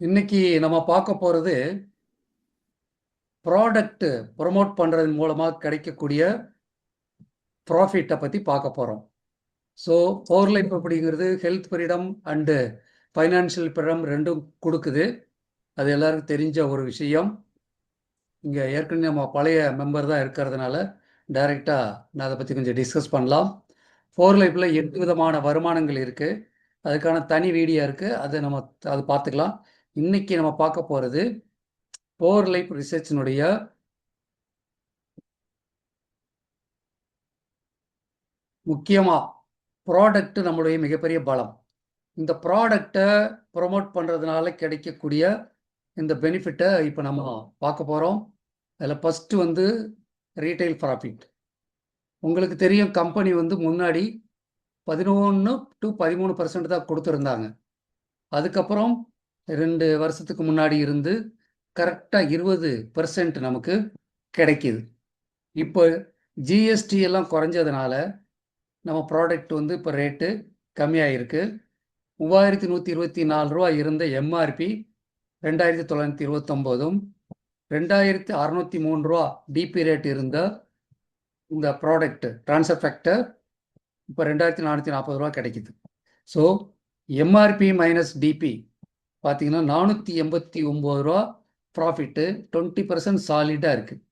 இன்னைக்கு நம்ம பார்க்க போகிறது ப்ராடக்ட் ப்ரொமோட் பண்ணுறதன் மூலமாக கிடைக்கக்கூடிய ப்ராஃபிட்டை பற்றி பார்க்க போகிறோம் ஸோ பவர் லைஃப் அப்படிங்கிறது health freedom and financial freedom ரெண்டும் கொடுக்குது. அது எல்லாருக்கும் தெரிஞ்ச ஒரு விஷயம். இங்கே ஏற்கனவே நம்ம பழைய மெம்பர் தான் இருக்கிறதுனால டைரெக்டாக நான் அதை பற்றி கொஞ்சம் டிஸ்கஸ் பண்ணலாம். ஃபோர் லைஃப்பில் எட்டு விதமான வருமானங்கள் இருக்குது அதுக்கான தனி வீடியோ இருக்குது அதை நம்ம அதை பார்த்துக்கலாம். இன்னைக்கு நம்ம பார்க்க போகிறது போர் லைஃப் ரிசர்ச்சினுடைய முக்கியமாக ப்ராடக்ட் நம்மளுடைய மிகப்பெரிய பலம். இந்த ப்ராடக்டை ப்ரொமோட் பண்ணுறதுனால கிடைக்கக்கூடிய இந்த பெனிஃபிட்டை இப்போ நம்ம பார்க்க போகிறோம் அதில் ஃபஸ்ட்டு வந்து ரீட்டைல் ப்ராஃபிட் உங்களுக்கு தெரியும் கம்பெனி வந்து முன்னாடி பதினொன்று டு பதிமூணு பர்சன்ட் தான் கொடுத்துருந்தாங்க. அதுக்கப்புறம் ரெண்டு வருஷத்துக்கு முன்னாடி இருந்து கரெக்டாக இருபது பர்சன்ட் நமக்கு கிடைக்கிது. இப்போ ஜிஎஸ்டி எல்லாம் குறைஞ்சதுனால நம்ம ப்ராடக்ட் வந்து இப்போ ரேட்டு கம்மியாயிருக்கு. மூவாயிரத்தி நூற்றி இருபத்தி நாலு ரூபா இருந்த எம்ஆர்பி ரெண்டாயிரத்தி தொள்ளாயிரத்தி இருபத்தொம்போதும் ரெண்டாயிரத்தி அறநூற்றி மூணு ரூபா டிபி ரேட் இருந்த இந்த ப்ராடக்ட் ட்ரான்ஸ்ஃபர் இப்போ ரெண்டாயிரத்தி நானூற்றி நாற்பது ரூபா கிடைக்குது. ஸோ எம்ஆர்பி மைனஸ் டிபி பார்த்தீங்கன்னா நானூற்றி எண்பத்தி ஒம்பது ரூபா ப்ராஃபிட்டு டுவெண்ட்டி பர்சன்ட் சாலிடாக இருக்குது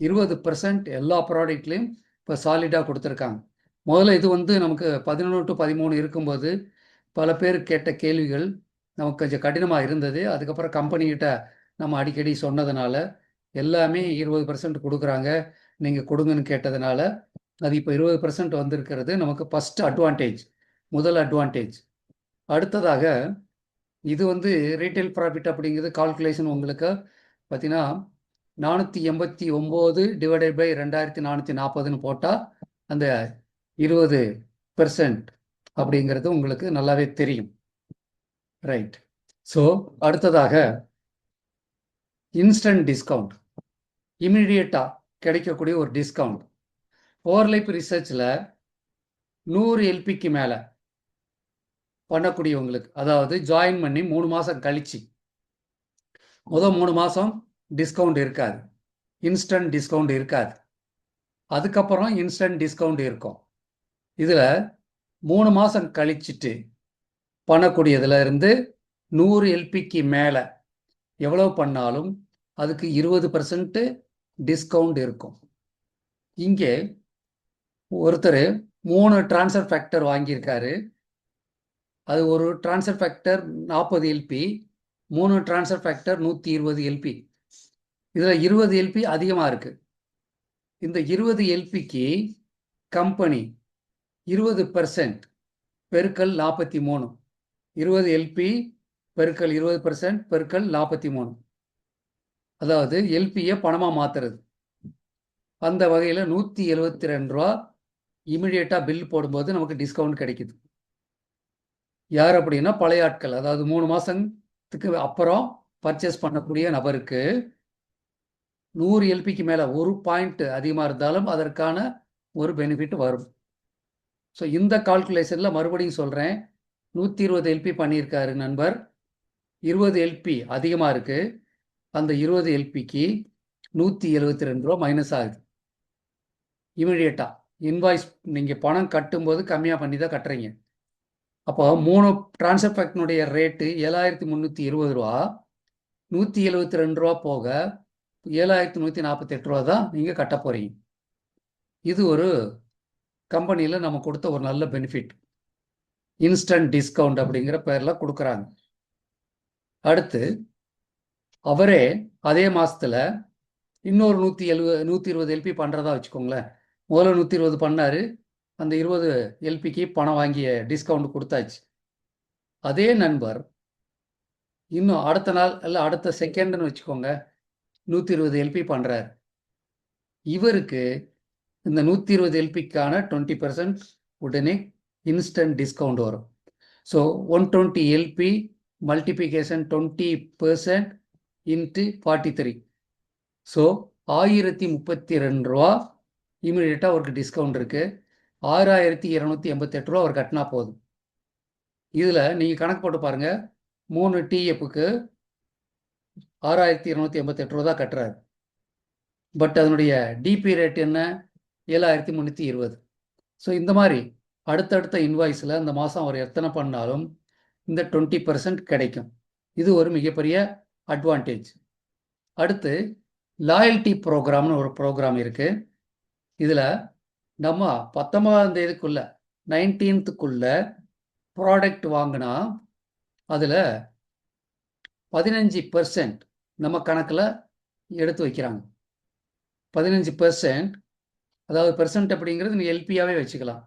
இருபது பர்சன்ட் எல்லா ப்ராடக்ட்லேயும் இப்போ சாலிடாக கொடுத்துருக்காங்க. முதல்ல இது வந்து நமக்கு பதினொன்று டு பதிமூணு இருக்கும்போது பல பேர் கேட்ட கேள்விகள் நமக்கு கொஞ்சம் கடினமாக இருந்தது. அதுக்கப்புறம் கம்பெனிகிட்ட நம்ம அடிக்கடி சொன்னதுனால எல்லாமே இருபது பர்சன்ட் கொடுக்குறாங்க. நீங்கள் கொடுங்கன்னு கேட்டதுனால அது இப்போ இருபது பர்சன்ட் வந்திருக்கிறது. நமக்கு ஃபஸ்ட் அட்வான்டேஜ் முதல் அட்வான்டேஜ் அடுத்ததாக இது வந்து ரீட்டைல் ப்ராஃபிட் அப்படிங்கிறது கால்குலேஷன் உங்களுக்கு. பார்த்தீங்கன்னா நானூற்றி எண்பத்தி ஒம்பது டிவைடட் பை ரெண்டாயிரத்தி நானூற்றி நாற்பதுன்னு போட்டால் அந்த இருபது பெர்சன்ட் அப்படிங்கிறது உங்களுக்கு நல்லாவே தெரியும். ரைட் ஸோ அடுத்ததாக இன்ஸ்டன்ட் டிஸ்கவுண்ட் இமீடியட்டாக கிடைக்கக்கூடிய ஒரு டிஸ்கவுண்ட் ஓவர்லைப் ரிசர்ச்சில் நூறு எல்பிக்கு மேலே பண்ணக்கூடியவங்களுக்கு அதாவது ஜாயின் பண்ணி மூணு மாதம் கழிச்சு முதல் மூணு மாதம் டிஸ்கவுண்ட் இருக்காது. இன்ஸ்டன்ட் டிஸ்கவுண்ட் இருக்காது. அதுக்கப்புறம் இன்ஸ்டன்ட் டிஸ்கவுண்ட் இருக்கும். இதில் மூணு மாதம் கழிச்சிட்டு பண்ணக்கூடியதுல இருந்து நூறு எல்பிக்கு மேலே எவ்வளோ பண்ணாலும் அதுக்கு இருபது பர்சன்ட்டு டிஸ்கவுண்ட் இருக்கும். இங்கே ஒருத்தர் மூணு டிரான்ஸ்ஃபர் ஃபேக்டர் வாங்கியிருக்காரு. அது ஒரு டிரான்ஸ்ஃபர் ஃபேக்டர் நாற்பது எல்பி மூணு டிரான்ஸ்ஃபர் ஃபேக்டர் நூற்றி இருபது எல்பி இதில் இருபது எல்பி அதிகமாக இருக்குது இந்த இருபது எல்பிக்கு கம்பெனி இருபது பர்சன்ட் பெருக்கல் நாற்பத்தி மூணு. இருபது எல்பி பெருக்கல் இருபது பர்சன்ட் பெருக்கல் நாற்பத்தி மூணு. அதாவது எல்பியை பணமாக மாற்றுறது அந்த வகையில் நூற்றி எழுபத்தி ரெண்டு ரூபா இமிடியேட்டாக பில் போடும்போது நமக்கு டிஸ்கவுண்ட் கிடைக்குது. யார் அப்படின்னா பழைய ஆட்கள். அதாவது மூணு மாதத்துக்கு அப்புறம் பர்ச்சேஸ் பண்ணக்கூடிய நபருக்கு நூறு எல்பிக்கு மேலே ஒரு பாயிண்ட் அதிகமாக இருந்தாலும் அதற்கான ஒரு பெனிஃபிட் வரும். ஸோ இந்த கால்குலேஷனில் மறுபடியும் சொல்கிறேன் நூற்றி இருபது எல்பி பண்ணியிருக்காரு நண்பர். இருபது எல்பி அதிகமாக இருக்குது அந்த இருபது எல்பிக்கு நூற்றி எழுபத்தி ரெண்டு ரூபா மைனஸ் ஆகுது. இமிடியேட்டாக இன்வாய்ஸ் நீங்கள் பணம் கட்டும்போது கம்மியாக பண்ணி தான் கட்டுறீங்க. அப்போ மூணு டிரான்ஸ்ஃபர் ஃபேக்டனுடைய ரேட்டு ஏழாயிரத்தி முந்நூற்றி இருபது ரூபா நூற்றி எழுபத்தி ரெண்டு ரூபா போக ஏழாயிரத்தி நூற்றி நாற்பத்தெட்டு ரூபா தான் நீங்கள் கட்ட போகிறீங்க இது ஒரு கம்பெனியில் நம்ம கொடுத்த ஒரு நல்ல பெனிஃபிட் இன்ஸ்டன்ட் டிஸ்கவுண்ட் அப்படிங்கிற பேரில் கொடுக்குறாங்க. அடுத்து அவரே அதே மாதத்தில் இன்னொரு நூற்றி எழுபது நூற்றி இருபது எல்பி பண்ணுறதா வச்சுக்கோங்களேன். முதல்ல நூற்றி இருபது பண்ணார் அந்த இருபது எல்பிக்கு பணம் வாங்கிய டிஸ்கவுண்ட் கொடுத்தாச்சு. அதே நண்பர் இன்னும் அடுத்த நாள் இல்லை அடுத்த செகண்டுன்னு வச்சுக்கோங்க நூற்றி இருபது எல்பி பண்ணுறார் இவருக்கு இந்த நூற்றி இருபது எல்பிக்கான டுவெண்ட்டி பர்சன்ட் உடனே இன்ஸ்டன்ட் டிஸ்கவுண்ட் வரும். So one twenty LP multiplication twenty percent into forty three so ஆயிரத்தி முப்பத்தி ரெண்டு ரூபா இமீடியட்டாக அவருக்கு டிஸ்கவுண்ட் இருக்குது ஆறாயிரத்தி இரநூத்தி எண்பத்தெட்டு ரூபா அவர் கட்டினா போதும். இதில் நீங்கள் கணக்கு போட்டு பாருங்கள் மூணு டிஎஃப்க்கு ஆறாயிரத்தி இருநூத்தி எண்பத்தெட்டு ரூபா தான் கட்டுறாரு. பட் அதனுடைய டிபி ரேட் என்ன? ஏழாயிரத்தி முந்நூற்றி இருபது. ஸோ இந்த மாதிரி அடுத்தடுத்த இன்வாய்ஸில் இந்த மாதம் அவர் எத்தனை பண்ணாலும் இந்த டுவெண்ட்டி பர்சன்ட் கிடைக்கும். இது ஒரு மிகப்பெரிய அட்வான்டேஜ் அடுத்து லாயல்ட்டி ப்ரோக்ராம்னு ஒரு ப்ரோக்ராம் இருக்குது இதில் நம்ம பத்தொன்பதாம் தேதிக்குள்ள நைன்டீன்த்துக்குள்ள ப்ராடக்ட் வாங்கினா அதில் பதினஞ்சு பெர்சன்ட் நம்ம கணக்கில் எடுத்து வைக்கிறாங்க. பதினஞ்சு பெர்சன்ட் அதாவது பெர்சன்ட் அப்படிங்கிறது நீங்கள் எல்பியாகவே வச்சுக்கலாம்.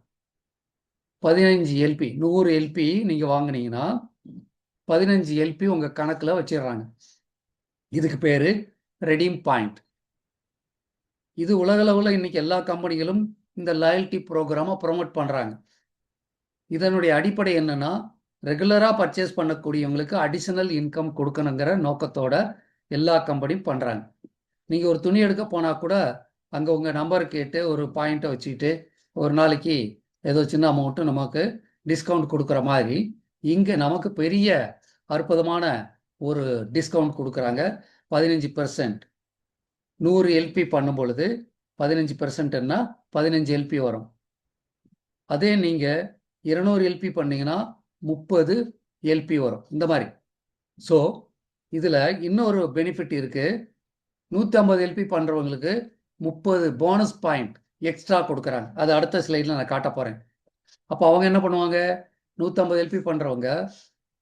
பதினஞ்சு எல்பி நூறு எல்பி நீங்கள் வாங்கினீங்கன்னா பதினஞ்சு எல்பி உங்கள் கணக்கில் வச்சிடுறாங்க. இதுக்கு பேர் ரெடீம் பாயிண்ட் இது உலகளவில் இன்னைக்கு எல்லா கம்பெனிகளும் இந்த லாயல்ட்டி ப்ரோக்ராமை ப்ரொமோட் பண்ணுறாங்க இதனுடைய அடிப்படை என்னன்னா ரெகுலராக பர்ச்சேஸ் பண்ணக்கூடியவங்களுக்கு அடிஷனல் இன்கம் கொடுக்கணுங்கிற நோக்கத்தோட எல்லா கம்பெனியும் பண்ணுறாங்க நீங்கள் ஒரு துணி எடுக்க போனால் கூட அங்கே உங்கள் நம்பர் கேட்டு ஒரு பாயிண்ட்டை வச்சுக்கிட்டு ஒரு நாளைக்கு ஏதோ சின்ன அமௌண்ட்டு நமக்கு டிஸ்கவுண்ட் கொடுக்குற மாதிரி இங்கே நமக்கு பெரிய அற்புதமான ஒரு டிஸ்கவுண்ட் கொடுக்குறாங்க. பதினஞ்சு பர்சன்ட் நூறு எல்பி பண்ணும் பொழுது பதினஞ்சு பெர்சன்ட்னா பதினஞ்சு எல்பி வரும். அதே நீங்கள் இருநூறு எல்பி பண்ணீங்கன்னா முப்பது எல்பி வரும். இந்த மாதிரி. ஸோ இதில் இன்னொரு பெனிஃபிட் இருக்குது நூற்றி ஐம்பது எல்பி பண்ணுறவங்களுக்கு முப்பது போனஸ் பாயிண்ட் எக்ஸ்ட்ரா கொடுக்குறாங்க. அது அடுத்த ஸ்லைடில் நான் காட்ட போகிறேன் அப்போ அவங்க என்ன பண்ணுவாங்க? நூற்றம்பது எல்பி பண்ணுறவங்க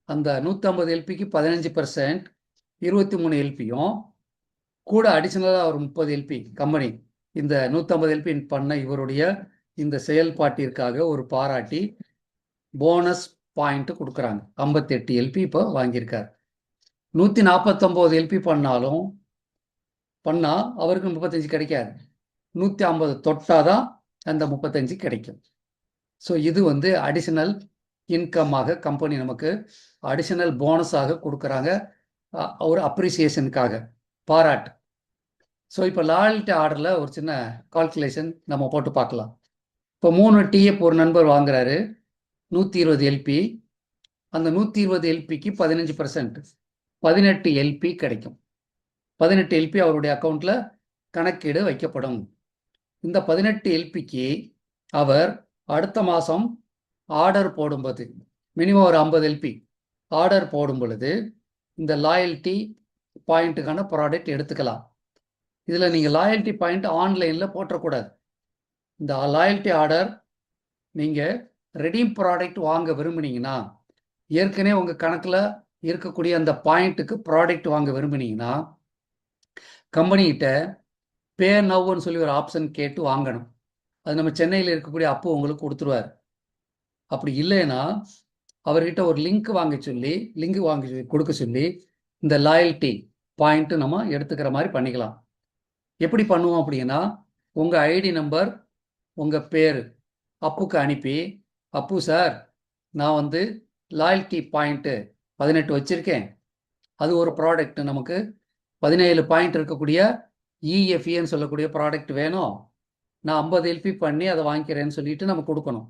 அந்த நூற்றம்பது எல்பிக்கு பதினஞ்சு பர்சன்ட் இருபத்தி மூணு எல்பியும் கூட அடிஷ்னலாக ஒரு முப்பது எல்பி கம்பெனி இந்த நூற்றம்பது எல்பின் பண்ண இவருடைய இந்த செயல்பாட்டிற்காக ஒரு பாராட்டி போனஸ் பாயிண்ட் கொடுக்குறாங்க. ஐம்பத்தெட்டு எல்பி இப்போ வாங்கியிருக்கார். நூற்றி நாற்பத்தொம்போது எல்பி பண்ணாலும் பண்ணால் அவருக்கு முப்பத்தஞ்சு கிடைக்காது. நூற்றி ஐம்பது தொட்டால் தான் அந்த முப்பத்தஞ்சு கிடைக்கும். ஸோ இது வந்து அடிஷனல் இன்கம்மாக கம்பெனி நமக்கு அடிஷனல் போனஸாக கொடுக்குறாங்க. ஒரு அப்ரிசியேஷனுக்காக பாராட்டு. ஸோ இப்போ லாயல்ட்டி ஆர்டரில் ஒரு சின்ன கால்குலேஷன் நம்ம போட்டு பார்க்கலாம். இப்போ மூணு டிஎஃப் ஒரு நண்பர் வாங்குறாரு. நூற்றி இருபது எல்பி அந்த நூற்றி இருபது எல்பிக்கு பதினஞ்சு பர்சன்ட் பதினெட்டு எல்பி கிடைக்கும். பதினெட்டு எல்பி அவருடைய அக்கௌண்ட்டில் கணக்கீடு வைக்கப்படும். இந்த பதினெட்டு எல்பிக்கு அவர் அடுத்த மாதம் ஆர்டர் போடும்போது மினிமம் ஒரு ஐம்பது எல்பி ஆர்டர் போடும் பொழுது இந்த லாயல்ட்டி பாயிண்ட்டுக்கான ப்ராடக்ட் எடுத்துக்கலாம். இதில் நீங்கள் லாயல்ட்டி பாயிண்ட் ஆன்லைனில் போட்டக்கூடாது இந்த லாயல்ட்டி ஆர்டர் நீங்கள் ரெடீம் ப்ராடக்ட் வாங்க விரும்புனீங்கன்னா ஏற்கனவே உங்கள் கணக்கில் இருக்கக்கூடிய அந்த பாயிண்ட்டுக்கு ப்ராடக்ட் வாங்க விரும்புனீங்கன்னா கம்பெனிகிட்ட பே நவ்னு சொல்லி ஒரு ஆப்ஷன் கேட்டு வாங்கணும். அது நம்ம சென்னையில் இருக்கக்கூடிய அப்போ உங்களுக்கு கொடுத்துருவார். அப்படி இல்லைன்னா அவர்கிட்ட ஒரு லிங்க் வாங்க சொல்லி லிங்க் வாங்கி கொடுக்க சொல்லி இந்த லாயல்ட்டி பாயிண்ட்டு நம்ம எடுத்துக்கிற மாதிரி பண்ணிக்கலாம். எப்படி பண்ணுவோம் அப்படின்னா உங்கள் ஐடி நம்பர் உங்கள் பேர் அப்புக்கு அனுப்பி அப்பு சார் நான் வந்து லாயல்ட்டி பாயிண்ட்டு பதினெட்டு வச்சுருக்கேன். அது ஒரு ப்ராடக்ட் நமக்கு பதினேழு பாயிண்ட் இருக்கக்கூடிய இஎஃப்இன்னு சொல்லக்கூடிய ப்ராடக்ட் வேணும். நான் ஐம்பது எல்பி பண்ணி அதை வாங்கிக்கிறேன்னு சொல்லிட்டு நம்ம கொடுக்கணும்.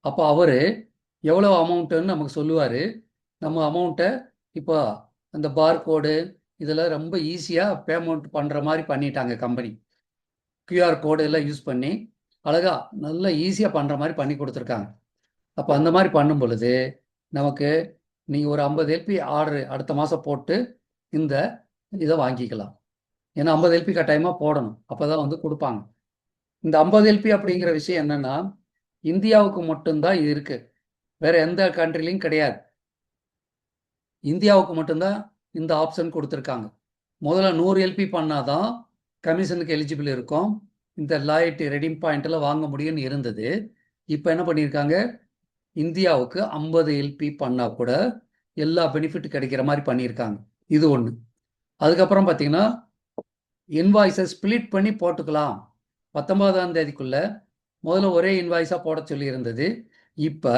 அப்போ அவர் எவ்வளோ அமௌண்ட்டுன்னு நமக்கு சொல்லுவார். நம்ம அமௌண்ட்டை இப்போ அந்த பார் கோடு இதில் ரொம்ப ஈஸியாக பேமெண்ட் பண்ணுற மாதிரி பண்ணிட்டாங்க கம்பெனி கியூஆர் கோடு எல்லாம் யூஸ் பண்ணி அழகாக நல்லா ஈஸியாக பண்ணுற மாதிரி பண்ணி கொடுத்துருக்காங்க. அப்போ அந்த மாதிரி பண்ணும் பொழுது நமக்கு நீங்கள் ஒரு ஐம்பது எல்பி ஆர்டர் அடுத்த மாதம் போட்டு இந்த இதை வாங்கிக்கலாம். ஏன்னா ஐம்பது எல்பி கட்டாயமாக போடணும். அப்போ தான் வந்து கொடுப்பாங்க. இந்த ஐம்பது எல்பி அப்படிங்கிற விஷயம் என்னென்னா இந்தியாவுக்கு மட்டும்தான் இது இருக்குது வேறு எந்த கண்ட்ரிலையும் கிடையாது. இந்தியாவுக்கு மட்டும்தான் இந்த ஆப்ஷன் கொடுத்துருக்காங்க. முதல்ல நூறு எல்பி பண்ணாதான் கமிஷனுக்கு எலிஜிபிள் இருக்கும். இந்த லாயட்டி ரெடிம் பாயிண்ட்டில் வாங்க முடியும்னு இருந்தது. இப்போ என்ன பண்ணியிருக்காங்க? இந்தியாவுக்கு ஐம்பது எல்பி பண்ணால் கூட எல்லா பெனிஃபிட் கிடைக்கிற மாதிரி பண்ணியிருக்காங்க. இது ஒன்று அதுக்கப்புறம் பார்த்தீங்கன்னா இன்வாய்ஸை ஸ்பிளிட் பண்ணி போட்டுக்கலாம். பத்தொன்பதாம் தேதிக்குள்ளே முதல்ல ஒரே இன்வாய்ஸாக போட சொல்லி இருந்தது இப்போ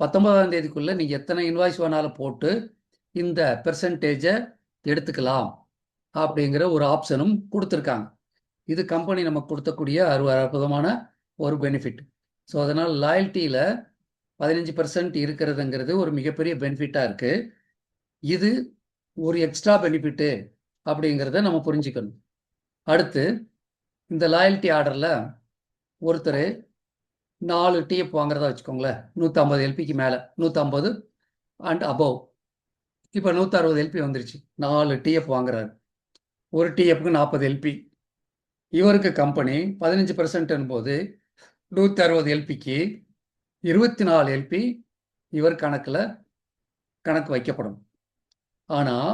பத்தொன்பதாம் தேதிக்குள்ளே நீங்கள் எத்தனை இன்வாய்ஸ் வேணாலும் போட்டு இந்த பெர்சன்டேஜை எடுத்துக்கலாம் அப்படிங்கிற ஒரு ஆப்ஷனும் கொடுத்துருக்காங்க. இது கம்பெனி நமக்கு கொடுத்தக்கூடிய அறு அற்புதமான ஒரு பெனிஃபிட் ஸோ அதனால் லாயல்ட்டியில் பதினஞ்சு பர்சன்ட் இருக்கிறதுங்கிறது ஒரு மிகப்பெரிய பெனிஃபிட்டாக இருக்குது இது ஒரு எக்ஸ்ட்ரா பெனிஃபிட்டு அப்படிங்கிறத நம்ம புரிஞ்சுக்கணும். அடுத்து இந்த லாயல்ட்டி ஆர்டரில் ஒருத்தர் நாலு டிஎஃப் வாங்குறதா வச்சுக்கோங்களேன். நூற்றம்பது எல்பிக்கு மேலே. நூற்றம்பது அண்ட் அபவ் இப்போ நூற்றறுபது எல்பி வந்துருச்சு. நாலு டிஎஃப் வாங்குறாரு. ஒரு டிஎஃப்க்கு நாற்பது எல்பி இவருக்கு கம்பெனி பதினஞ்சு பர்சன்ட்னும் போது நூற்றி அறுபது எல்பிக்கு இருபத்தி நாலு எல்பி இவர் கணக்கில் கணக்கு வைக்கப்படும். ஆனால்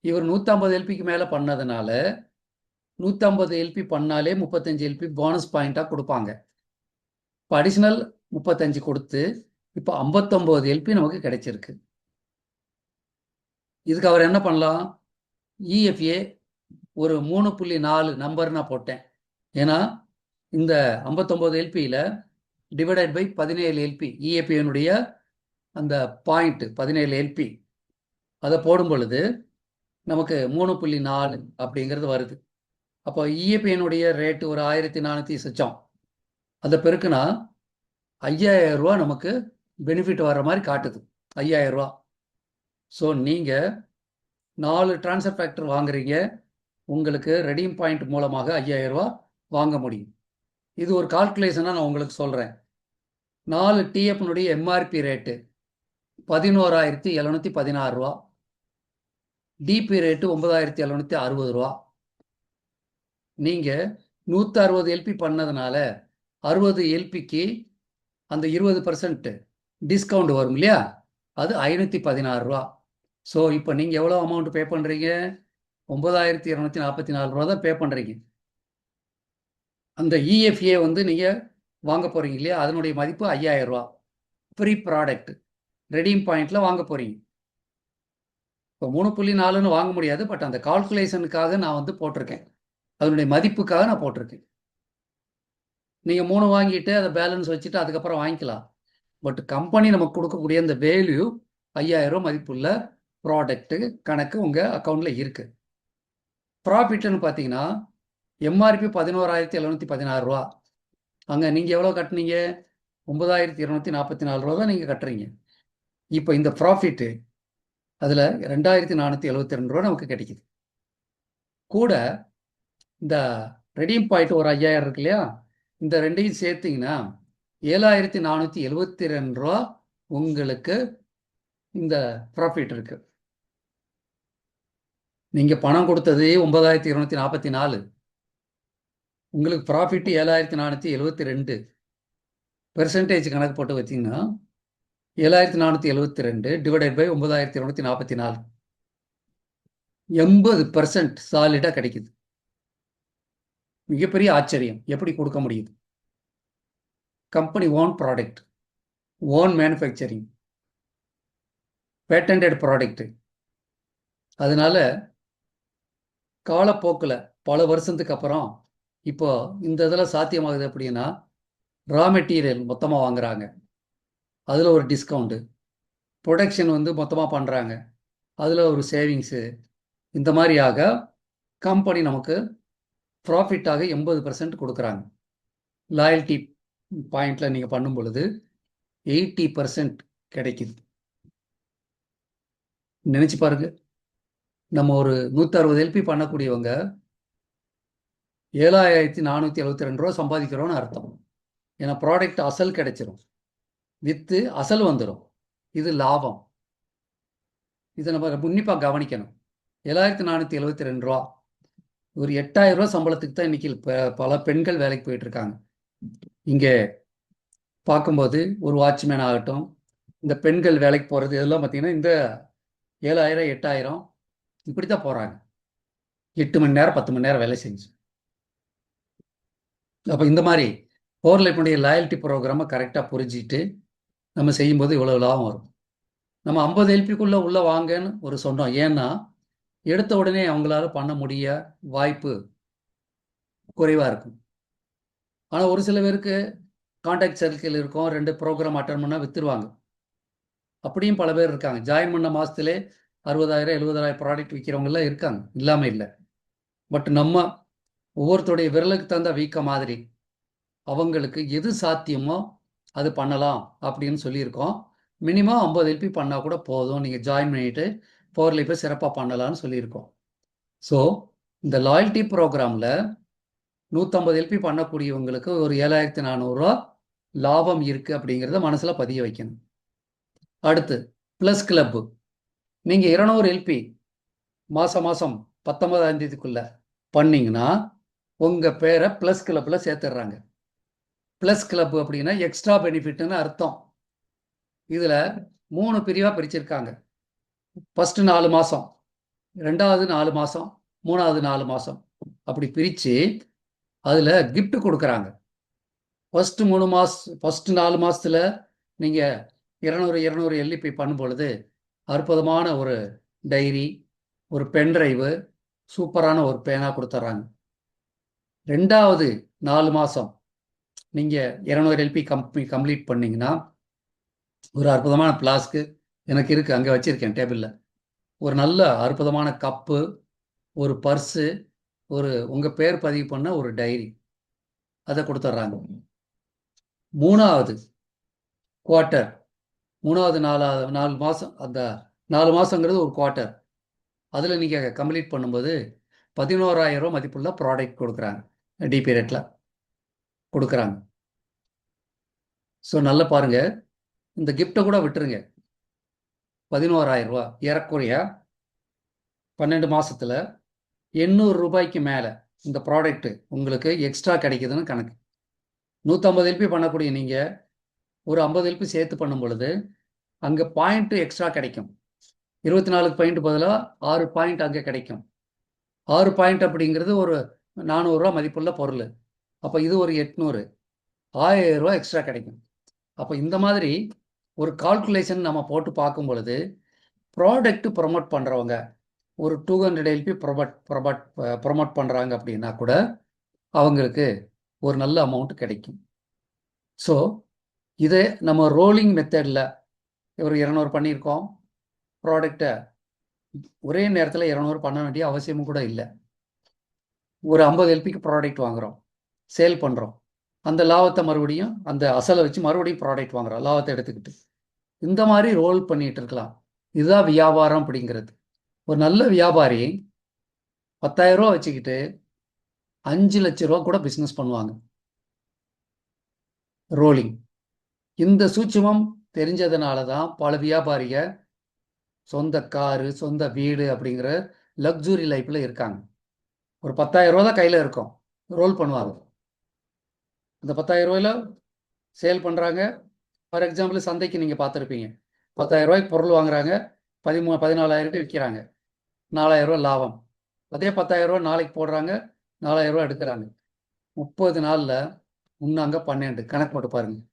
இவர் நூற்றம்பது எல்பிக்கு மேலே பண்ணதுனால நூற்றம்பது எல்பி பண்ணாலே முப்பத்தஞ்சு எல்பி போனஸ் பாயிண்ட்டாக கொடுப்பாங்க. இப்போ அடிஷ்னல் முப்பத்தஞ்சு கொடுத்து இப்போ ஐம்பத்தொம்போது எல்பி நமக்கு கிடைச்சிருக்கு. இதுக்கு அவர் என்ன பண்ணலாம்? இஎஃப்ஏ ஒரு மூணு புள்ளி நாலு நம்பர் நான் போட்டேன். ஏன்னா இந்த ஐம்பத்தொம்போது எல்பியில் டிவைடட் பை பதினேழு எல்பி இஎஃபியினுடைய அந்த பாயிண்ட் பதினேழு எல்பி அதை போடும் பொழுது நமக்கு மூணு புள்ளி நாலு அப்படிங்கிறது வருது. அப்போ இஎபிஎனுடைய ரேட்டு ஒரு ஆயிரத்தி நானூற்றி சொச்சம் அதை பெருக்குனா ஐயாயிரம் ரூபா நமக்கு பெனிஃபிட் வர்ற மாதிரி காட்டுது. ஐயாயிரம் ரூபா. ஸோ நீங்கள் நாலு டிரான்ஸ்ஃபர் ஃபேக்டர் வாங்குறீங்க. உங்களுக்கு ரெடீம் பாயிண்ட் மூலமாக ஐயாயிரரூபா வாங்க முடியும். இது ஒரு கால்குலேஷனாக நான் உங்களுக்கு சொல்கிறேன் நாலு டிஎஃப்னுடைய எம்ஆர்பி ரேட்டு பதினோராயிரத்தி எழுநூற்றி பதினாறு ரூபா டிபி ரேட்டு ஒன்பதாயிரத்தி எழுநூற்றி அறுபது ரூபா நீங்கள் நூற்றி அறுபது எல்பி பண்ணதுனால அறுபது எல்பிக்கு அந்த இருபது பர்சன்ட் டிஸ்கவுண்ட் வரும் இல்லையா? அது ஐநூற்றி பதினாறு ரூபா ஸோ இப்போ நீங்கள் எவ்வளோ அமௌண்ட் பே பண்ணுறீங்க ஒம்பதாயிரத்தி இரநூத்தி நாற்பத்தி நாலு ரூபா தான் பே பண்ணுறீங்க அந்த இஎஃப்ஏ வந்து நீங்கள் வாங்க போகிறீங்க இல்லையா? அதனுடைய மதிப்பு ஐயாயிரம் ரூபா. ஃப்ரீ ப்ராடக்ட் ரெடீம் பாயிண்டில் வாங்க போகிறீங்க இப்போ மூணு புள்ளி நாலுன்னு வாங்க முடியாது. பட் அந்த கால்குலேஷனுக்காக நான் வந்து போட்டிருக்கேன். அதனுடைய மதிப்புக்காக நான் போட்டிருக்கேன். நீங்கள் மூணு வாங்கிட்டு அதை பேலன்ஸ் வச்சுட்டு அதுக்கப்புறம் வாங்கிக்கலாம். பட் கம்பெனி நமக்கு கொடுக்கக்கூடிய அந்த வேல்யூ ஐயாயிரம் மதிப்புள்ள ப்ராடக்ட்டு கணக்கு உங்கள் அக்கௌண்ட்டில் இருக்குது ப்ராஃபிட்னு பார்த்தீங்கன்னா எம்ஆர்பி பதினோராயிரத்தி எழுநூற்றி பதினாறு ரூபா. அங்கே நீங்கள் எவ்வளோ கட்டுனீங்க? ஒன்பதாயிரத்தி இரநூத்தி நாற்பத்தி நாலு ரூபா தான் நீங்கள் கட்டுறீங்க. இப்போ இந்த ப்ராஃபிட்டு அதில் ரெண்டாயிரத்தி நானூற்றி எழுபத்தி ரெண்டு ரூபா நமக்கு கிடைக்குது. கூட இந்த ரெடீம் பாயிண்ட் ஒரு ஐயாயிரம் இருக்கு இல்லையா? இந்த ரெண்டையும் சேர்த்திங்கன்னா ஏழாயிரத்தி நானூற்றி எழுபத்தி ரெண்டு ரூபா உங்களுக்கு இந்த ப்ராஃபிட் இருக்குது நீங்கள் பணம் கொடுத்தது ஒன்பதாயிரத்தி இருநூத்தி நாற்பத்தி நாலு. உங்களுக்கு ப்ராஃபிட் ஏழாயிரத்தி நானூற்றி எழுபத்தி ரெண்டு. பெர்சன்டேஜ் கணக்கு போட்டு வச்சிங்கன்னா ஏழாயிரத்தி நானூற்றி எழுபத்தி ரெண்டு டிவைடட் பை ஒன்பதாயிரத்தி இருநூற்றி நாற்பத்தி நாலு. எண்பது பர்சன்ட் சாலிடாக கிடைக்குது. மிகப்பெரிய ஆச்சரியம். எப்படி கொடுக்க முடியுது? Company own product own manufacturing patent product அதனால காலப்போக்கில் பல வருஷத்துக்கு அப்புறம் இப்போ இந்த இதில் சாத்தியமாகுது அப்படின்னா ரா மெட்டீரியல் மொத்தமாக வாங்குறாங்க. அதில் ஒரு டிஸ்கவுண்ட்டு ப்ரொடக்ஷன் வந்து மொத்தமாக பண்ணுறாங்க அதில் ஒரு சேவிங்ஸு இந்த மாதிரியாக கம்பெனி நமக்கு ப்ராஃபிட்டாக எண்பது பர்சன்ட் கொடுக்குறாங்க. லாயல்ட்டி பாயிண்டில் நீங்கள் பண்ணும் பொழுது எயிட்டி பர்சன்ட் கிடைக்குது. நினச்சி பாருங்கள் நம்ம ஒரு நூற்றறுபது எல்பி பண்ணக்கூடியவங்க ஏழாயிரத்தி நானூற்றி எழுபத்தி ரெண்டு ரூபா சம்பாதிக்கிறோன்னு அர்த்தம். ஏன்னா ப்ராடக்ட் அசல் கிடைச்சிரும். வித்து அசல் வந்துடும் இது லாபம். இதை நம்ம உன்னிப்பாக கவனிக்கணும். ஏழாயிரத்தி நானூற்றி எழுபத்தி ரெண்டு ரூபா ஒரு எட்டாயிரம் ரூபா சம்பளத்துக்கு தான் இன்னைக்கு பல பெண்கள் வேலைக்கு போயிட்டு இருக்காங்க. இங்கே பார்க்கும்போது ஒரு வாட்ச்மேன் ஆகட்டும் இந்த பெண்கள் வேலைக்கு போகிறது இதெல்லாம் பார்த்தீங்கன்னா இந்த ஏழாயிரம் எட்டாயிரம் இப்படி தான் போகிறாங்க எட்டு மணி நேரம் பத்து மணி நேரம் வேலை செஞ்சு. அப்போ இந்த மாதிரி பவர் லாயல்ட்டி ப்ரோக்ராமை கரெக்டாக புரிஞ்சிட்டு நம்ம செய்யும்போது இவ்வளோ லாபம் வரும். நம்ம ஐம்பது எல்பிக்குள்ளே உள்ளே வாங்கன்னு ஒரு சொன்னோம். ஏன்னா எடுத்த உடனே அவங்களால பண்ண முடிய வாய்ப்பு குறைவாக இருக்கும். ஆனால் ஒரு சில பேருக்கு கான்டாக்ட் சர்க்கிள் இருக்கும். ரெண்டு ப்ரோக்ராம் அட்டன் பண்ணால் விற்றுருவாங்க அப்படியும் பல பேர் இருக்காங்க. ஜாயின் பண்ண மாதத்துலேயே அறுபதாயிரம் எழுபதாயிரம் ப்ராடக்ட் விற்கிறவங்களாம் இருக்காங்க. இல்லாமல் இல்லை. பட் நம்ம ஒவ்வொருத்தருடைய விரலுக்கு தகுந்த வீக்க மாதிரி அவங்களுக்கு எது சாத்தியமோ அது பண்ணலாம் அப்படின்னு சொல்லியிருக்கோம். மினிமம் ஐம்பது எல்பி பண்ணால் கூட போதும். நீங்கள் ஜாயின் பண்ணிவிட்டு பவர் லைஃப்பை சிறப்பாக பண்ணலாம்னு சொல்லியிருக்கோம். ஸோ இந்த லாயல்ட்டி ப்ரோக்ராமில் நூற்றம்பது எல்பி பண்ணக்கூடியவங்களுக்கு ஒரு ஏழாயிரத்தி நானூறுரூவா லாபம் இருக்குது அப்படிங்கிறத மனசில் பதிய வைக்கணும். அடுத்து ப்ளஸ் கிளப்பு நீங்கள் இருநூறு எல்பி மாதம் மாதம் பத்தொன்பதாம் தேதிக்குள்ளே பண்ணிங்கன்னா உங்கள் பேரை ப்ளஸ் கிளப்பில் சேர்த்துடுறாங்க. ப்ளஸ் கிளப் அப்படின்னா எக்ஸ்ட்ரா பெனிஃபிட்னு அர்த்தம். இதில் மூணு பிரிவாக பிரிச்சிருக்காங்க. ஃபஸ்ட்டு நாலு மாதம் ரெண்டாவது நாலு மாதம் மூணாவது நாலு மாதம் அப்படி பிரித்து அதில் கிஃப்ட் கொடுக்குறாங்க. ஃபஸ்ட்டு மூணு மாதம் ஃபஸ்ட்டு நாலு மாதத்தில் நீங்கள் இரநூறு இரநூறு எல்இபி பண்ணும் பொழுது அற்புதமான ஒரு டைரி ஒரு பென்ட்ரைவு சூப்பரான ஒரு பேனா கொடுத்துட்றாங்க ரெண்டாவது நாலு மாதம் நீங்கள் இரநூறு எல்பி கம்பி கம்ப்ளீட் பண்ணிங்கன்னா ஒரு அற்புதமான பிளாஸ்க்கு எனக்கு இருக்குது அங்கே வச்சுருக்கேன் டேபிளில் ஒரு நல்ல அற்புதமான கப்பு ஒரு பர்ஸு ஒரு உங்கள் பேர் பதிவு பண்ண ஒரு டைரி. அதை கொடுத்துட்றாங்க மூணாவது குவார்ட்டர் மூணாவது நாலாவது நாலு மாதம் அந்த நாலு மாதங்கிறது ஒரு குவார்ட்டர் அதில் நீங்கள் கம்ப்ளீட் பண்ணும்போது பதினோராயிரம் ரூபா மதிப்புள்ள ப்ராடக்ட் கொடுக்குறாங்க டிபி ரேட்டில் கொடுக்குறாங்க. ஸோ நல்லா பாருங்கள் இந்த கிஃப்ட்டை கூட விட்டுருங்க. பதினோராயிரம் ரூபா ஏறக்குறைய பன்னெண்டு மாதத்தில் எண்ணூறு ரூபாய்க்கு மேலே இந்த ப்ராடக்ட்டு உங்களுக்கு எக்ஸ்ட்ரா கிடைக்குதுன்னு கணக்கு. நூற்றம்பது எல்பி பண்ணக்கூடிய நீங்கள் ஒரு ஐம்பது எல்பி சேர்த்து பண்ணும் பொழுது அங்கே பாயிண்ட்டு எக்ஸ்ட்ரா கிடைக்கும். இருபத்தி நாலு பாயிண்ட் பதிலாக ஆறு பாயிண்ட் அங்கே கிடைக்கும். ஆறு பாயிண்ட் அப்படிங்கிறது ஒரு நானூறுரூவா மதிப்புள்ள பொருள். அப்போ இது ஒரு எட்நூறு. ஆயிரம் ரூபா எக்ஸ்ட்ரா கிடைக்கும். அப்போ இந்த மாதிரி ஒரு கால்குலேஷன் நம்ம போட்டு பார்க்கும் பொழுது ப்ராடக்ட் ப்ரொமோட் பண்ணுறவங்க ஒரு two hundred LP promote promote promote பண்ணுறாங்க அப்படின்னா கூட அவங்களுக்கு ஒரு நல்ல அமௌண்ட் கிடைக்கும். ஸோ இது நம்ம ரோலிங் மெத்தடில் ஒரு இரநூறு பண்ணியிருக்கோம். ப்ராடக்டை ஒரே நேரத்தில் இரநூறு பண்ண வேண்டிய அவசியமும் கூட இல்லை. ஒரு ஐம்பது எல்பிக்கு ப்ராடக்ட் வாங்குகிறோம் சேல் பண்ணுறோம் அந்த லாபத்தை மறுபடியும் அந்த அசலை வச்சு மறுபடியும் ப்ராடக்ட் வாங்குறோம். லாபத்தை எடுத்துக்கிட்டு. இந்த மாதிரி ரோல் பண்ணிகிட்டு இருக்கலாம். இதுதான் வியாபாரம் அப்படிங்கிறது. ஒரு நல்ல வியாபாரி பத்தாயிரம் ரூபா வச்சுக்கிட்டு அஞ்சு லட்ச ரூபா கூட பிஸ்னஸ் பண்ணுவாங்க. ரோலிங் இந்த சூட்சமம் தெரிஞ்சதுனால தான் பல வியாபாரிக சொந்த காரு சொந்த வீடு அப்படிங்கிற லக்ஸுரி லைஃப்பில் இருக்காங்க. ஒரு பத்தாயிரம் ரூபா தான் கையில் இருக்கும். ரோல் பண்ணுவாங்க. அந்த பத்தாயிரம் ரூபாயில சேல் பண்ணுறாங்க ஃபார் எக்ஸாம்பிள் சந்தைக்கு நீங்கள் பார்த்துருப்பீங்க. பத்தாயிரம் ரூபாய்க்கு பொருள் வாங்குறாங்க. பதிமூ பதினாலாயிரத்துக்கு விற்கிறாங்க. நாலாயிரம் ரூபா லாபம். அதே பத்தாயிரம் ரூபா நாளைக்கு போடுறாங்க. நாலாயிரம் ரூபா எடுக்கிறாங்க. முப்பது நாளில் முன்னாங்க பன்னெண்டு கணக்கு மட்டும் பாருங்கள்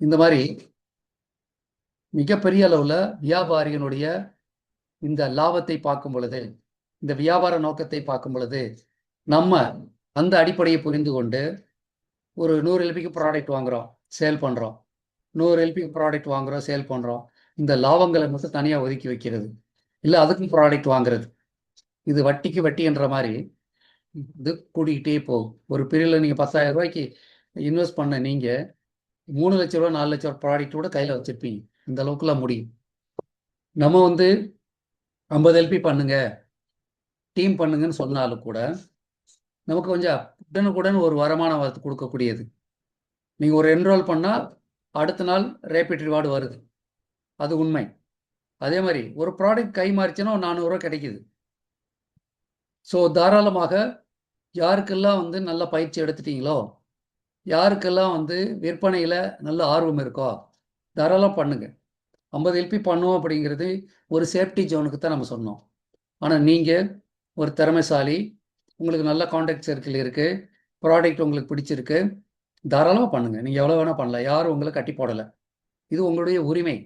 இந்த மாதிரி மிகப்பெரிய அளவில் வியாபாரிகளுடைய இந்த லாபத்தை பார்க்கும் பொழுது இந்த வியாபார நோக்கத்தை பார்க்கும் பொழுது நம்ம அந்த அடிப்படையை புரிந்து கொண்டு ஒரு நூறு எல்பிக்கு ப்ராடக்ட் வாங்குறோம் சேல் பண்ணுறோம் நூறு எல்பிக்கு ப்ராடக்ட் வாங்குறோம் சேல் பண்ணுறோம் இந்த லாபங்களை மட்டும் தனியாக ஒதுக்கி வைக்கிறது. இல்லை அதுக்கும் ப்ராடக்ட் வாங்குறது. இது வட்டிக்கு வட்டி என்ற மாதிரி இது கூட்டிக்கிட்டே போகும். ஒரு பிரிவில் நீங்கள் பத்தாயிரம் ரூபாய்க்கு இன்வெஸ்ட் பண்ண நீங்கள் மூணு லட்ச ரூபா நாலு லட்ச ரூபா ப்ராடக்ட் கூட கையில் வச்சுருப்பீங்க. இந்த அளவுக்குலாம் முடியும். நம்ம வந்து ஐம்பது எல்பி பண்ணுங்க. டீம் பண்ணுங்கன்னு சொன்னாலும் கூட நமக்கு கொஞ்சம் உடனுக்குடன் ஒரு வருமானம் வரத்து கொடுக்கக்கூடியது. நீங்கள் ஒரு என்ரோல் பண்ணால் அடுத்த நாள் ரேபிட் ரிவார்டு வருது. அது உண்மை. அதே மாதிரி ஒரு ப்ராடக்ட் கை மாறிச்சுன்னா ஒரு நானூறுரூவா கிடைக்குது. ஸோ தாராளமாக யாருக்கெல்லாம் வந்து நல்ல பயிற்சி எடுத்துட்டீங்களோ யாருக்கெல்லாம் வந்து விற்பனையில் நல்ல ஆர்வம் இருக்கோ தாராளம் பண்ணுங்க. ஐம்பது எல்பி பண்ணுவோம் அப்படிங்கிறது ஒரு சேஃப்டி ஜோனுக்கு தான் நம்ம சொன்னோம். ஆனால் நீங்கள் ஒரு திறமைசாலி உங்களுக்கு நல்ல காண்டாக்ட் சர்க்கிள் இருக்குது ப்ராடக்ட் உங்களுக்கு பிடிச்சிருக்கு தாராளமாக பண்ணுங்கள் நீங்கள் எவ்வளோ வேணால் பண்ணலாம். யாரும் உங்களை கட்டி போடலை. இது உங்களுடைய உரிமை.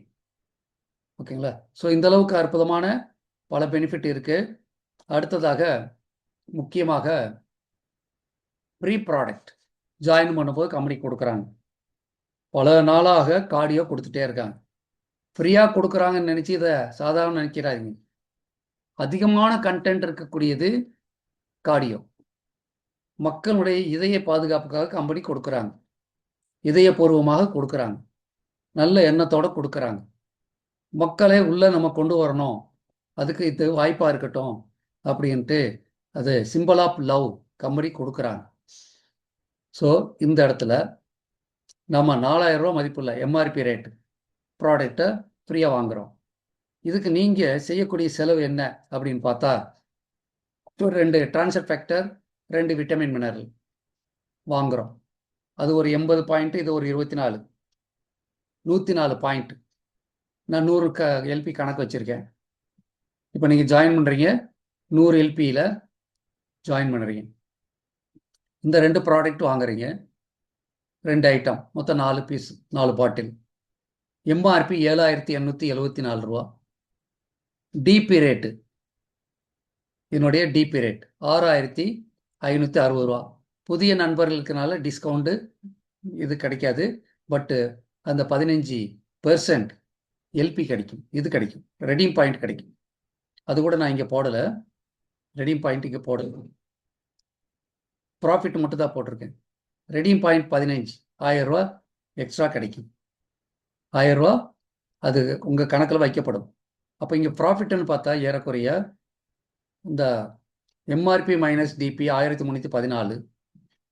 ஓகேங்களா? ஸோ இந்த அளவுக்கு அற்புதமான பல பெனிஃபிட் இருக்குது அடுத்ததாக முக்கியமாக ப்ரீ ப்ராடக்ட் ஜாயின் பண்ணும்போது கம்பெனி கொடுக்குறாங்க. பல நாளாக கார்டியோ கொடுத்துட்டே இருக்காங்க. ஃப்ரீயாக கொடுக்குறாங்கன்னு நினச்சி இதை சாதாரண நினைக்கிறாங்க அதிகமான கண்டென்ட் இருக்கக்கூடியது கார்டியோ மக்களுடைய இதய பாதுகாப்புக்காக கம்பெனி கொடுக்குறாங்க. இதயபூர்வமாக கொடுக்குறாங்க. நல்ல எண்ணத்தோடு கொடுக்குறாங்க. மக்களை உள்ளே நம்ம கொண்டு வரணும். அதுக்கு இது வாய்ப்பாக இருக்கட்டும் அப்படின்ட்டு அது சிம்பிள் ஆஃப் லவ் கம்பெனி கொடுக்குறாங்க. ஸோ இந்த இடத்துல நம்ம நாலாயிரம் ரூபா மதிப்புள்ள எம்ஆர்பி ரேட்டு ப்ராடக்டை ஃப்ரீயாக வாங்குகிறோம் இதுக்கு நீங்கள் செய்யக்கூடிய செலவு என்ன அப்படின்னு பார்த்தா ஒரு ரெண்டு டிரான்ஸ்ஃபர் ஃபேக்டர் ரெண்டு விட்டமின் மினரல் வாங்குகிறோம் அது ஒரு எண்பது பாயிண்ட் இது ஒரு இருபத்தி நாலு. நூற்றி நாலு பாயிண்ட் நான் நூறு க எல்பி கணக்கு வச்சுருக்கேன். இப்போ நீங்கள் ஜாயின் பண்ணுறீங்க நூறு எல்பியில் ஜாயின் பண்ணுறீங்க இந்த ரெண்டு ப்ராடக்ட் வாங்குறீங்க. ரெண்டு ஐட்டம் மொத்தம் நாலு பீஸ் நாலு பாட்டில் எம்ஆர்பி ஏழாயிரத்தி எண்ணூற்றி எழுபத்தி நாலு ரூபா. டிபி ரேட்டு என்னுடைய டிபி ரேட் ஆறாயிரத்தி ஐநூற்றி அறுபது ரூபா. புதிய நண்பர்களுக்குனால டிஸ்கவுண்ட்டு இது கிடைக்காது. பட்டு அந்த பதினஞ்சு பெர்சன்ட் எல்பி கிடைக்கும். இது கிடைக்கும். ரெடீம் பாயிண்ட் கிடைக்கும். அது கூட நான் இங்கே போடலை. ரெடீம் பாயிண்ட் இங்கே போடலை. ப்ராஃபிட் மட்டும் தான் போட்டிருக்கேன் ரெடியும் பாயிண்ட் பதினஞ்சு ஆயிரரூவா எக்ஸ்ட்ரா கிடைக்கும். ஆயிரரூவா அது உங்கள் கணக்கில் வைக்கப்படும். அப்போ இங்கே ப்ராஃபிட்னு பார்த்தா ஏறக்குறைய இந்த எம்ஆர்பி மைனஸ் டிபி ஆயிரத்தி முந்நூற்றி பதினாலு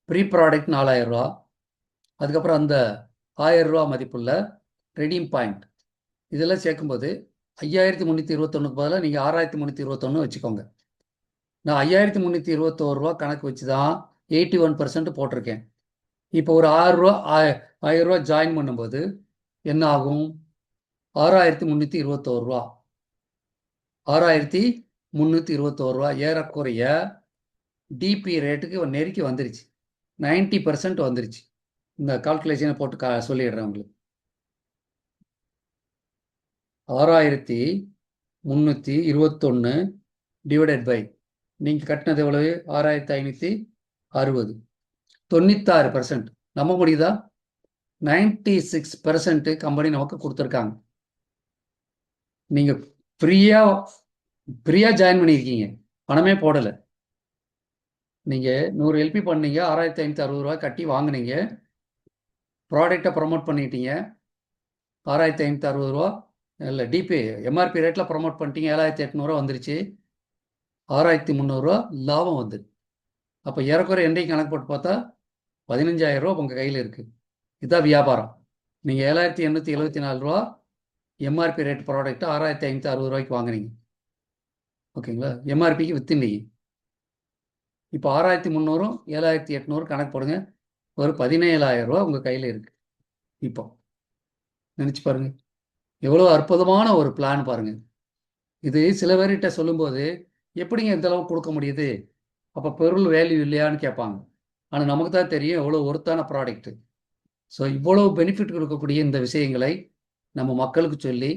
ப்ரீ ப்ராடக்ட் நாலாயிரரூவா அதுக்கப்புறம் அந்த ஆயிரரூவா மதிப்புள்ள ரெடீம் பாயிண்ட் இதெல்லாம் சேர்க்கும்போது ஐயாயிரத்தி முந்நூற்றி இருபத்தொன்னுக்கு பதிலாக நீங்கள் ஆறாயிரத்தி முந்நூற்றி இருபத்தொன்று வச்சுக்கோங்க. நான் ஐயாயிரத்தி முந்நூற்றி இருபத்தோரு ரூபா கணக்கு வச்சு தான் எயிட்டி ஒன் பர்சன்ட் போட்டிருக்கேன். இப்போ ஒரு ஆறுரூவா ஆய ஆயிரரூவா ஜாயின் பண்ணும்போது என்ன ஆகும் ஆறாயிரத்தி முந்நூற்றி இருபத்தோரு ரூபா. ஆறாயிரத்தி முந்நூற்றி இருபத்தோரு ரூபா. ஏறக்குறைய டிபி ரேட்டுக்கு நெருக்கி வந்துருச்சு. நைன்டி பர்சன்ட் வந்துருச்சு. இந்த கால்குலேஷனை போட்டு கா சொல்லிடுறேன் உங்களுக்கு. ஆறாயிரத்தி முந்நூற்றி இருபத்தொன்று டிவைடட் பை நீங்கள் கட்டினது எவ்வளவு? ஆறாயிரத்தி ஐநூற்றி அறுபது. தொண்ணூத்தாறு பர்சன்ட் நம்ப முடியுதா? நைன்டி சிக்ஸ் பர்சன்ட் கம்பெனி நமக்கு கொடுத்துருக்காங்க. நீங்கள் ஃப்ரீயாக ஃப்ரீயாக ஜாயின் பண்ணியிருக்கீங்க. பணமே போடலை. நீங்கள் நூறு எல்பி பண்ணீங்க ஆறாயிரத்தி ஐநூற்றி அறுபது ரூபா கட்டி வாங்கினீங்க. ப்ராடக்டை ப்ரொமோட் பண்ணிட்டீங்க. ஆறாயிரத்தி ஐநூற்றி அறுபது ரூபா இல்லை டிபி எம்ஆர்பி ரேட்டில் ப்ரொமோட் பண்ணிட்டீங்க. ஏழாயிரத்தி எட்நூறுவா வந்துருச்சு. ஆறாயிரத்தி முந்நூறுரூவா லாபம் வந்து. அப்போ ஏறக்குறை என்றைக்கு கணக்கு போட்டு பார்த்தா பதினஞ்சாயிரம் ரூபா உங்கள் கையில் இருக்குது இதுதான் வியாபாரம். நீங்கள் ஏழாயிரத்தி எண்ணூற்றி எழுபத்தி நாலு ரூபா எம்ஆர்பி ரேட் ப்ராடக்ட்டு ஆறாயிரத்தி ஐநூற்றி அறுபது ரூபாய்க்கு வாங்குறீங்க ஓகேங்களா? எம்ஆர்பிக்கு வித்துனீங்க இப்போ ஆறாயிரத்தி முந்நூறும் ஏழாயிரத்தி எட்நூறு கணக்கு போடுங்க. ஒரு பதினேழாயிரம் ரூபா உங்கள் கையில் இருக்குது இப்போ. நினச்சி பாருங்கள் எவ்வளோ அற்புதமான ஒரு பிளான் பாருங்கள் இது சில பேர்கிட்ட சொல்லும்போது எப்படிங்க இந்த கொடுக்க முடியுது? அப்போ பொருள் வேல்யூ இல்லையான்னு கேட்பாங்க. ஆனால் நமக்கு தான் தெரியும் எவ்வளோ ஒருத்தான ப்ராடக்ட்டு ஸோ இவ்வளோ பெனிஃபிட் கொடுக்கக்கூடிய இந்த விஷயங்களை நம்ம மக்களுக்கு சொல்லி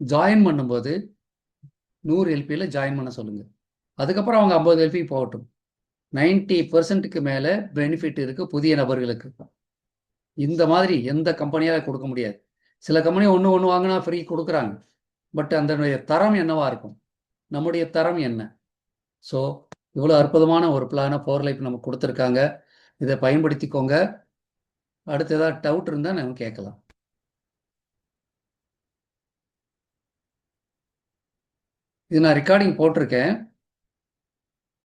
ஜாயின் பண்ணும்போது நூறு எல்பியில் ஜாயின் பண்ண சொல்லுங்கள் அதுக்கப்புறம் அவங்க ஐம்பது எல்பி போகட்டும். நைன்டி பர்சன்ட்டுக்கு மேலே பெனிஃபிட் இருக்குது புதிய நபர்களுக்கு. இந்த மாதிரி எந்த கம்பெனியால் கொடுக்க முடியாது. சில கம்பெனி ஒன்று ஒன்று வாங்கினா ஃப்ரீ கொடுக்குறாங்க. பட் அதனுடைய தரம் என்னவாக இருக்கும்? நம்முடைய தரம் என்ன? ஸோ இவ்வளோ அற்புதமான ஒரு பிளானை ஃபோர் லைஃப் நமக்கு கொடுத்துருக்காங்க. இதை பயன்படுத்திக்கோங்க. அடுத்து ஏதாவது டவுட் இருந்தால் நம்ம கேட்கலாம். இது நான் ரெக்கார்டிங் போட்டிருக்கேன்.